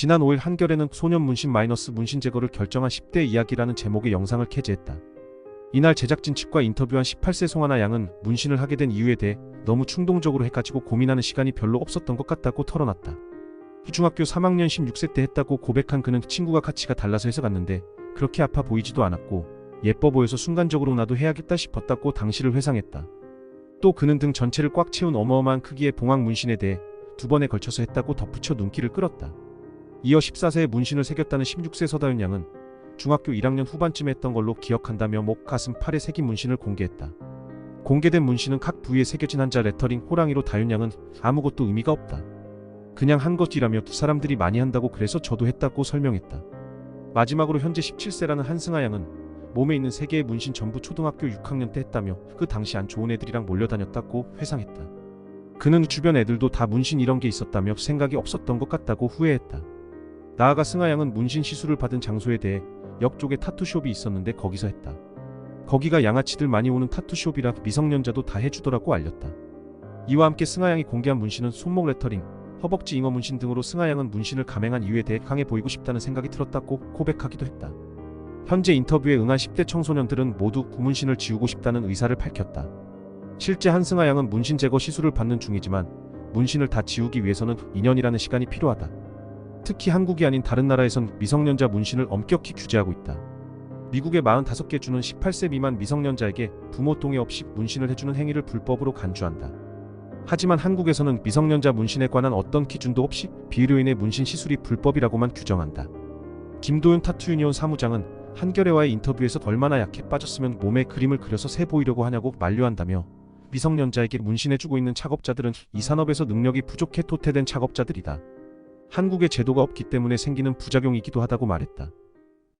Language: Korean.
지난 5일 한겨레는 소년 문신 마이너스 문신 제거를 결정한 10대 이야기라는 제목의 영상을 게재했다. 이날 제작진 측과 인터뷰한 18세 송하나 양은 문신을 하게 된 이유에 대해 너무 충동적으로 해가지고 고민하는 시간이 별로 없었던 것 같다고 털어놨다. 중학교 3학년 16세 때 했다고 고백한 그는 친구가 가치가 달라서 해서 갔는데 그렇게 아파 보이지도 않았고 예뻐 보여서 순간적으로 나도 해야겠다 싶었다고 당시를 회상했다. 또 그는 등 전체를 꽉 채운 어마어마한 크기의 봉황 문신에 대해 두 번에 걸쳐서 했다고 덧붙여 눈길을 끌었다. 이어 14세에 문신을 새겼다는 16세 서다윤 양은 중학교 1학년 후반쯤에 했던 걸로 기억한다며 목, 가슴, 팔에 새긴 문신을 공개했다. 공개된 문신은 각 부위에 새겨진 한자 레터링 호랑이로 다윤 양은 아무것도 의미가 없다. 그냥 한 것이라며 사람들이 많이 한다고 그래서 저도 했다고 설명했다. 마지막으로 현재 17세라는 한승아 양은 몸에 있는 세 개의 문신 전부 초등학교 6학년 때 했다며 그 당시 안 좋은 애들이랑 몰려다녔다고 회상했다. 그는 주변 애들도 다 문신 이런 게 있었다며 생각이 없었던 것 같다고 후회했다. 나아가 승아 양은 문신 시술을 받은 장소에 대해 역 쪽에 타투숍이 있었는데 거기서 했다. 거기가 양아치들 많이 오는 타투숍이라 미성년자도 다 해주더라고 알렸다. 이와 함께 승아 양이 공개한 문신은 손목 레터링, 허벅지 잉어 문신 등으로 승아 양은 문신을 감행한 이유에 대해 강해 보이고 싶다는 생각이 들었다고 고백하기도 했다. 현재 인터뷰에 응한 10대 청소년들은 모두 구문신을 지우고 싶다는 의사를 밝혔다. 실제 한승아 양은 문신 제거 시술을 받는 중이지만 문신을 다 지우기 위해서는 2년이라는 시간이 필요하다. 특히 한국이 아닌 다른 나라에선 미성년자 문신을 엄격히 규제하고 있다. 미국의 45개 주는 18세 미만 미성년자에게 부모 동의 없이 문신을 해주는 행위를 불법으로 간주한다. 하지만 한국에서는 미성년자 문신에 관한 어떤 기준도 없이 비의료인의 문신 시술이 불법이라고만 규정한다. 김도윤 타투 유니온 사무장은 한겨레와의 인터뷰에서 얼마나 약해 빠졌으면 몸에 그림을 그려서 세 보이려고 하냐고 만류한다며 미성년자에게 문신해주고 있는 작업자들은 이 산업에서 능력이 부족해 토태된 작업자들이다. 한국에 제도가 없기 때문에 생기는 부작용이기도 하다고 말했다.